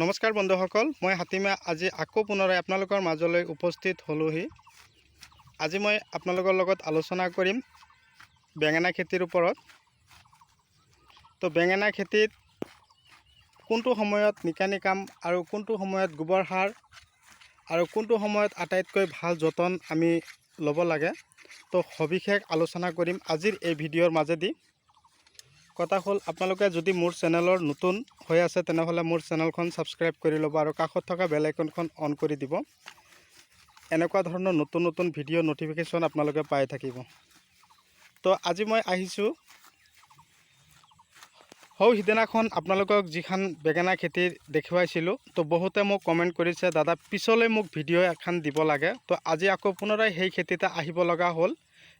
নমস্কাৰ বন্ধুসকল, মই হাতীমা আজি আকৌ পুনৰাই আপোনালোকৰ মাজলৈ উপস্থিত হ'লোহি। আজি মই আপোনালোকৰ লগত আলোচনা কৰিম বেঙেনা খেতিৰ ওপৰত। তো বেঙেনা খেতিত কোনটো সময়ত নিকানি কাম আৰু কোনটো সময়ত গোবৰ সাৰ আৰু কোনটো সময়ত আটাইতকৈ ভালো যতন আমি ল'ব লাগে, তো সবিশেষ আলোচনা কৰিম আজিৰ এই ভিডিঅ'ৰ মাজেদি। কথা হ'ল, আপোনালোকে যদি মোৰ চেনেলৰ নতুন হৈ আছে, তেনেহ'লে মোৰ চেনেলখন ছাবস্ক্ৰাইব কৰি ল'ব আৰু কাষত থকা বেল আইকনখন অন কৰি দিব। এনেকুৱা ধৰণৰ নতুন নতুন ভিডিঅ' ন'টিফিকেশ্যন আপোনালোকে পাই থাকিব। তো আজি মই আহিছোঁ সৌ সিদিনাখন আপোনালোকক যিখন বেঙেনা খেতি দেখুৱাইছিলোঁ, তো বহুতে মোক কমেণ্ট কৰিছে, দাদা, পিছলৈ মোক ভিডিঅ' এখন দিব লাগে। তো আজি আকৌ পুনৰাই সেই খেতিতে আহিব লগা হ'ল।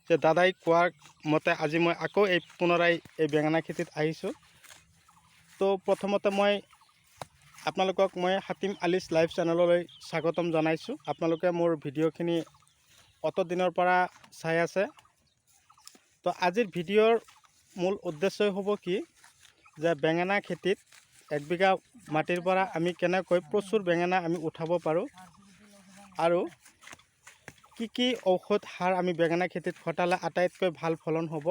যে দাদাই কোৱাৰ মতে আজি মই আকৌ এই পুনৰাই এই বেঙেনা খেতিত আহিছোঁ। তো প্ৰথমতে মই আপোনালোকক মই হাতিম আলিছ লাইভ চেনেললৈ স্বাগতম জনাইছোঁ। আপোনালোকে মোৰ ভিডিঅ'খিনি অত দিনৰ পৰা চাই আছে। তো আজিৰ ভিডিঅ'ৰ মূল উদ্দেশ্যই হ'ব কি, যে বেঙেনা খেতিত এক বিঘা মাটিৰ পৰা আমি কেনেকৈ প্ৰচুৰ বেঙেনা আমি উঠাব পাৰোঁ আৰু কি কি ঔষধ সাৰ আমি বেঙেনা খেতিত খটালে আটাইতকৈ ভালো ফলন হ'ব?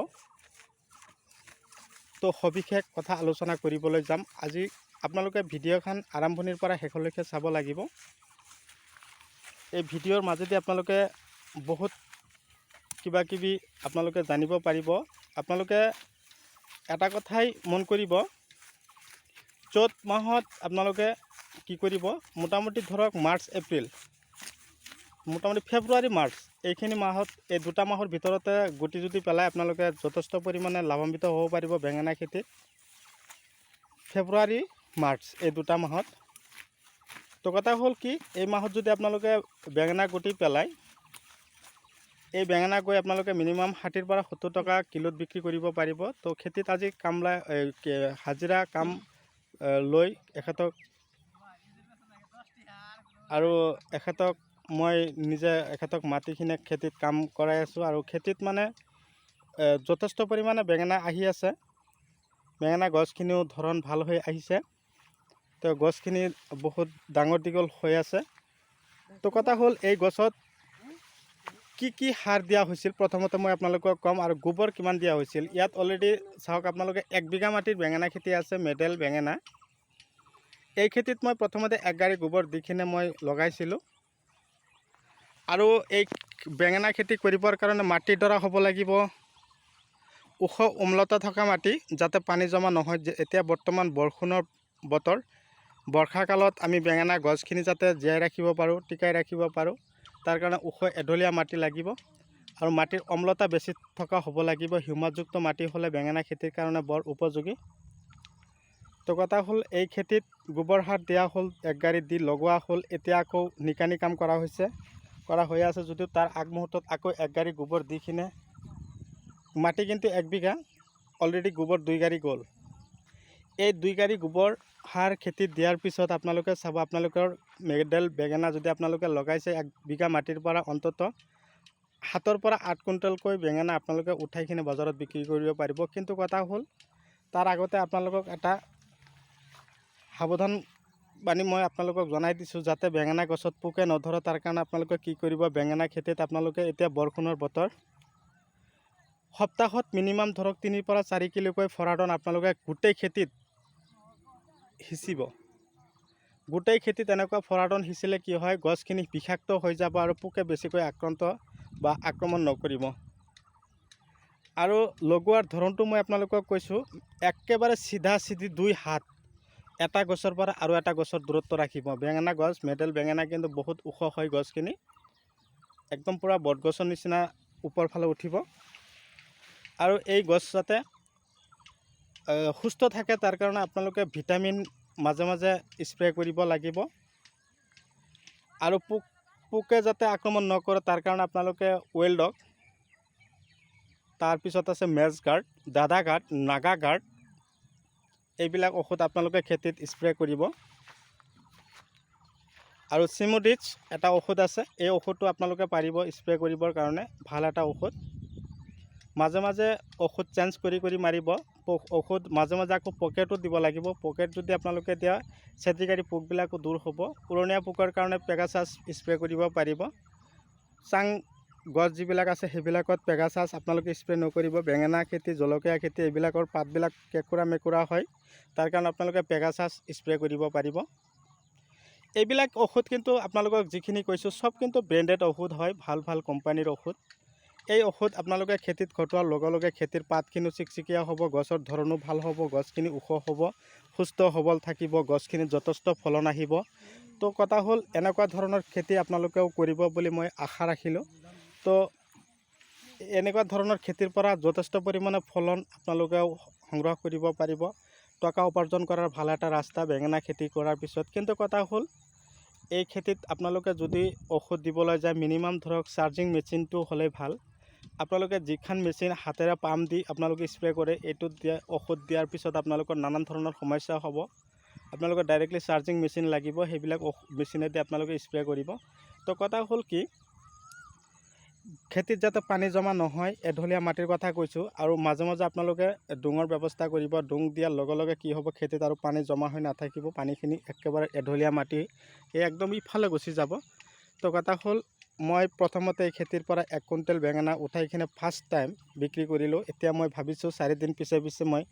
তো সবিশেষ কথা আলোচনা কৰিবলৈ যাম। আজি আপোনালোকে ভিডিঅ'খন আৰম্ভণিৰ পৰা শেষলৈকে চাব লাগিব। এই ভিডিঅ'ৰ মাজেদি আপোনালোকে বহুত কিবা কিবি আপোনালোকে জানিব পাৰিব। আপোনালোকে এটা কথাই মন কৰিব চ'ত মাহত আপোনালোকে কি কৰিব? মোটামুটি ধৰক মাৰ্চ, এপ্ৰিল। মোটামুটি ফেব্ৰুৱাৰী মাৰ্চ এইখিনি মাহত, এই দুটা মাহৰ ভিতৰতে গুটি জুটি পেলাই আপোনালোকে যথেষ্ট পৰিমাণে লাভান্বিত হ'ব পাৰিব বেঙেনা খেতিত ফেব্ৰুৱাৰী মাৰ্চ, এই দুটা মাহত। তো কথা হ'ল কি, এই মাহত যদি আপোনালোকে বেঙেনা গুটি পেলাই, এই বেঙেনা গৈ আপোনালোকে মিনিমাম ষাঠিৰ পৰা সত্তৰ টকা কিলোত বিক্ৰী কৰিব পাৰিব। তো খেতিত আজি কামলা হাজিৰা কাম লৈ এখেতক, আৰু এখেতক মই নিজে এখেতক মাতি কিনে খেতিত কাম কৰাই আছোঁ আৰু খেতিত মানে যথেষ্ট পৰিমাণে বেঙেনা আহি আছে। বেঙেনা গছখিনিও ধৰণ ভালো হৈ আহিছে। তো গছখিনি বহুত ডাঙৰ দীঘল হৈ আছে। তো কথা হ'ল, এই গছত কি কি সাৰ দিয়া হৈছিল? প্ৰথমতে মই আপোনালোকক ক'ম আৰু গোবৰ কিমান দিয়া হৈছিল? ইয়াত অলৰেডি চাওক, আপোনালোকে এক বিঘা মাটিৰ বেঙেনা খেতি আছে, মেডেল বেঙেনা। এই খেতিত মই প্ৰথমতে এক গাড়ী গোবৰ দি কিনে মই লগাইছিলোঁ। আৰু এই বেঙেনা খেতি কৰিবৰ কাৰণে মাটিডৰা হ'ব লাগিব। ওখ উমলতা থকা মাটি যাতে পানী জমা নহয়। যে এতিয়া বৰ্তমান বৰষুণৰ বতৰ। বৰ্ষাকালত আমি বেঙেনা গছখিনি যাতে জীয়াই ৰাখিব পাৰোঁ, টিকাই ৰাখিব পাৰোঁ, তাৰ কাৰণে ওখ এঢলীয়া মাটি লাগিব। আৰু মাটিৰ অম্লতা বেছি থকা হ'ব লাগিব। হিউমাছযুক্ত মাটি হ'লে বেঙেনা খেতিৰ কাৰণে বৰ উপযোগী। তো কথা হ'ল, এই খেতিত গোবৰ সাৰ দিয়া হ'ল, এক গাড়ী দি লগোৱা হ'ল, এতিয়া আকৌ নিকানি কাম কৰা হৈছে। কৰা হৈ আছে যদিও তাৰ আগমুহূৰ্তত আকৌ এক গাড়ী গোবৰ দি কিনে মাটি কিন্তু এক বিঘা অলৰেডি গোবৰ দুই গাড়ী গ'ল। এই দুই গাড়ী গোবৰ সাৰ খেতিত দিয়াৰ পিছত আপোনালোকে চাব, আপোনালোকৰ মেডেল বেঙেনা যদি আপোনালোকে লগাইছে এক বিঘা মাটিৰ পৰা অন্ততঃ সাতৰ পৰা আঠ কুইণ্টেলকৈ বেঙেনা আপোনালোকে উঠাই কিনে বজাৰত বিক্ৰী কৰিব পাৰিব। কিন্তু কথা হ'ল, তাৰ আগতে আপোনালোকক এটা সাৱধান বাণী মই আপোনালোকক জনাই দিছোঁ, যাতে বেঙেনা গছত পোকে নধৰে, তাৰ কাৰণে আপোনালোকে কি কৰিব, বেঙেনা খেতিত আপোনালোকে এতিয়া বৰষুণৰ বতৰ। সপ্তাহত মিনিমাম ধৰক তিনিৰ পৰা চাৰি কিলোকৈ ফৰাডন আপোনালোকে গোটেই খেতিত সিঁচিব। গোটেই খেতিত এনেকুৱা ফৰাডন সিঁচিলে কি হয়, গছখিনি বিষাক্ত হৈ যাব আৰু পোকে বেছিকৈ আক্ৰান্ত বা আক্ৰমণ নকৰিব। আৰু লগোৱাৰ ধৰণটো মই আপোনালোকক কৈছোঁ, একেবাৰে চিধা চিধি দুই হাত। এটা গছৰ পৰা আৰু এটা গছৰ দূৰত্ব ৰাখিব। বেঙেনা গছ মেডেল বেঙেনা কিন্তু বহুত ওখ হয় গছখিনি। একদম পূৰা বটগছৰ নিচিনা ওপৰ ফালে উঠিব। আৰু এই গছ যাতে সুস্থ থাকে তাৰ কাৰণে আপোনালোকে ভিটামিন মাজে মাজে স্প্ৰে' কৰিব লাগিব। আৰু পোক, পোকে যাতে আক্ৰমণ নকৰে তাৰ কাৰণে আপোনালোকে ৱেলডক তাৰপিছত আছে মেজ গাৰ্ড দাদা গাৰ্ড নাগা গাৰ্ড এইবিলাক ঔষধ আপোনালোকে খেতিত স্প্ৰে' কৰিব। আৰু চিমুডিক্স এটা ঔষধ আছে, এই ঔষধটো আপোনালোকে পাৰিব স্প্ৰে' কৰিবৰ কাৰণে, ভালো এটা ঔষধ। মাজে মাজে ঔষধ চেঞ্জ কৰি কৰি মাৰিব ঔষধ মাজে মাজে আকৌ পকেটো দিব লাগিব পকেট যদি আপোনালোকে দিয়া চেটিকাৰী পোকবিলাকো দূৰ হ'ব, পুৰণীয়া পোকৰ কাৰণে পেগাচাছ স্প্ৰে কৰিব পাৰিব। চাং গছ যিবিলাক আছে, সেইবিলাকত পেগাচাছ আপোনালোকে স্প্ৰে নকৰিব, বেঙেনা খেতি, জলকীয়া খেতি, এইবিলাকৰ পাতবিলাক কেঁকুৰা মেকুৰা হয়। তাৰ কাৰণে আপোনালোকে পেগাচাছ স্প্ৰে কৰিব পাৰিব। এইবিলাক ঔষধ কিন্তু আপোনালোকক যিখিনি কৈছোঁ, চব কিন্তু ব্ৰেণ্ডেড ঔষধ হয়, ভালো ভালো কোম্পানীৰ ঔষধ। এই ঔষধ আপোনালোকে খেতিত ঘটোৱাৰ লগে লগে খেতিৰ পাতখিনিও চিকচিকীয়া হ'ব, গছৰ ধৰণো ভালো হ'ব, গছখিনি ওখ হ'ব, সুস্থ সবল থাকিব গছখিনিত যথেষ্ট ফলন আহিব। তো কথা হ'ল, এনেকুৱা ধৰণৰ খেতি আপোনালোকেও কৰিব বুলি মই আশা ৰাখিলোঁ। তো এনেকুৱা ধৰণৰ খেতিৰ পৰা যথেষ্ট পৰিমাণে ফলন আপোনালোকেও সংগ্ৰহ কৰিব পাৰিব। টকা উপাৰ্জন কৰাৰ ভালো এটা ৰাস্তা, বেঙেনা খেতি কৰাৰ পিছত। কিন্তু কথা হ'ল, এই খেতিত আপোনালোকে যদি ঔষধ দিবলৈ যায় মিনিমাম ধৰক চাৰ্জিং মেচিনটো হ'লে ভালো। আপোনালোকে যিখন মেচিন হাতেৰে পাম্প দি আপোনালোকে স্প্ৰে কৰে, এইটোত দিয়া ঔষধ দিয়াৰ পিছত আপোনালোকৰ নানান ধৰণৰ সমস্যা হ'ব। আপোনালোকৰ ডাইৰেক্টলি চাৰ্জিং মেচিন লাগিব, সেইবিলাক মেচিনেদি আপোনালোকে স্প্ৰে কৰিব। তো কথা হ'ল কি খেতিত যাতে পানী জমা নহয়, এঢলীয়া মাটিৰ কথা কৈছোঁ। আৰু মাজে মাজে আপোনালোকে ডোঙৰ ব্যৱস্থা কৰিব। ডোং দিয়াৰ লগে লগে কি হ'ব, খেতিত আৰু পানী জমা হৈ নাথাকিব। পানীখিনি একেবাৰে এঢলীয়া মাটি। এই একদম ইফালে গুচি যাব। তো কথা হ'ল, মই প্ৰথমতে এই খেতিৰ পৰা এক কুইণ্টেল বেঙেনা উঠাই কিনে ফাৰ্ষ্ট টাইম বিক্ৰী কৰিলোঁ। এতিয়া মই ভাবিছোঁ চাৰিদিন পিছে পিছে মই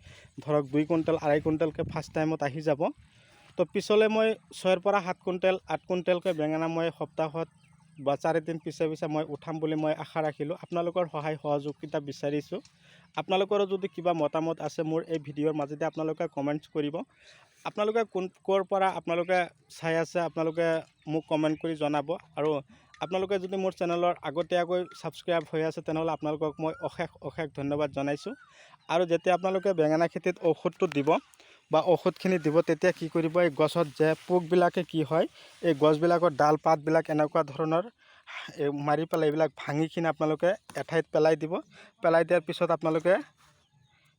ধৰক দুই কুইণ্টেল আঢ়ৈ কুইণ্টেলকৈ ফাৰ্ষ্ট টাইমত আহি যাব। তো পিছলৈ মই ছয়ৰ পৰা সাত কুইণ্টেল, আঠ কুইণ্টেলকৈ বেঙেনা মই সপ্তাহত বা চাৰিদিন পিছে পিছে মই উঠাম বুলি মই আশা ৰাখিলোঁ। আপোনালোকৰ সহায় সহযোগিতা বিচাৰিছোঁ। আপোনালোকৰো যদি কিবা মতামত আছে, মোৰ এই ভিডিঅ'ৰ মাজেদি আপোনালোকে কমেণ্টছ কৰিব। আপোনালোকে কোন, ক'ৰ পৰা আপোনালোকে চাই আছে, আপোনালোকে মোক কমেণ্ট কৰি জনাব। আৰু আপোনালোকে যদি মোৰ চেনেলৰ আগতীয়াকৈ ছাবস্ক্ৰাইব হৈ আছে, তেনেহ'লে আপোনালোকক মই অশেষ অশেষ ধন্যবাদ জনাইছোঁ। আৰু যেতিয়া আপোনালোকে বেঙেনা খেতিত ঔষধটো দিব বা ঔষধখিনি দিব তেতিয়া কি কৰিব? এই গছত যে পোকবিলাকে কি হয়, এই গছবিলাকৰ ডাল পাতবিলাক এনেকুৱা ধৰণৰ মাৰি পেলাই এইবিলাক ভাঙি কিনে আপোনালোকে এঠাইত পেলাই দিব। পেলাই দিয়াৰ পিছত আপোনালোকে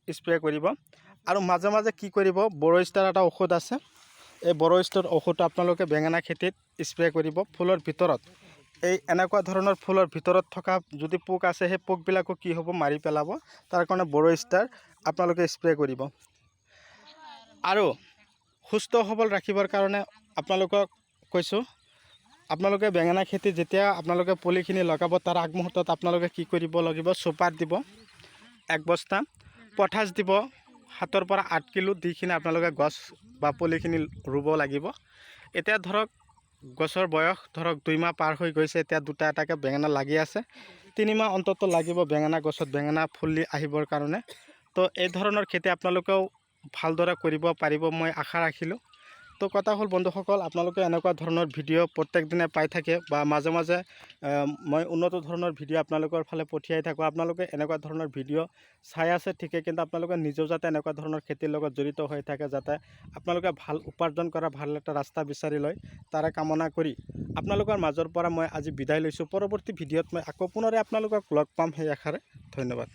স্প্ৰে কৰিব। আৰু মাজে মাজে কি কৰিব? বড়ো ষ্টাৰ এটা ঔষধ আছে। এই বড়ো ষ্টাৰ ঔষধটো আপোনালোকে বেঙেনা খেতিত স্প্ৰে কৰিব। ফুলৰ ভিতৰত। এই এনেকুৱা ধৰণৰ ফুলৰ ভিতৰত থকা যদি পোক আছে, সেই পোকবিলাকো কি হ'ব? মাৰি পেলাব। তাৰ কাৰণে বড়ো ষ্টাৰ আপোনালোকে স্প্ৰে কৰিব। আৰু সুস্থ সবল ৰাখিবৰ কাৰণে আপোনালোকক কৈছোঁ, আপোনালোকে বেঙেনা খেতি যেতিয়া আপোনালোকে পুলিখিনি লগাব, তাৰ আগমুহূৰ্তত আপোনালোকে কি কৰিব লাগিব, চুপাৰ দিব, এক বস্তা পটাছ দিব সাতৰ পৰা আঠ কিলো দি কিনে আপোনালোকে গছ বা পুলিখিনি ৰুব লাগিব। এতিয়া ধৰক, গছৰ বয়স ধৰক দুই মাহ পাৰ হৈ গৈছে, এতিয়া দুটা এটাকৈ বেঙেনা লাগি আছে তিনিমাহ অন্তত লাগিব বেঙেনা গছত বেঙেনা ফুলি আহিবৰ কাৰণে। তো এই ধৰণৰ খেতি আপোনালোকেও ভালদৰে কৰিব পাৰিব মই আশা ৰাখিলোঁ। তো কথা হ'ল, বন্ধুসকল, আপোনালোকে এনেকুৱা ধৰণৰ ভিডিঅ' প্ৰত্যেক দিনে পাই থাকে বা মাজে মাজে মই উন্নত ধৰণৰ ভিডিঅ' আপোনালোকৰ ফালে পঠিয়াই থাকোঁ। আপোনালোকে এনেকুৱা ধৰণৰ ভিডিঅ' চাই আছে ঠিকে, কিন্তু আপোনালোকে নিজেও যাতে এনেকুৱা ধৰণৰ খেতিৰ লগত জড়িত হৈ থাকে যাতে আপোনালোকে ভালো উপাৰ্জন কৰা, ভালো এটা ৰাস্তা বিচাৰি লয়, তাৰে কামনা কৰি আপোনালোকৰ মাজৰ পৰা মই আজি বিদায় লৈছোঁ। পৰৱৰ্তী ভিডিঅ'ত মই আকৌ পুনৰে আপোনালোকক লগ পাম সেই আশাৰে। ধন্যবাদ।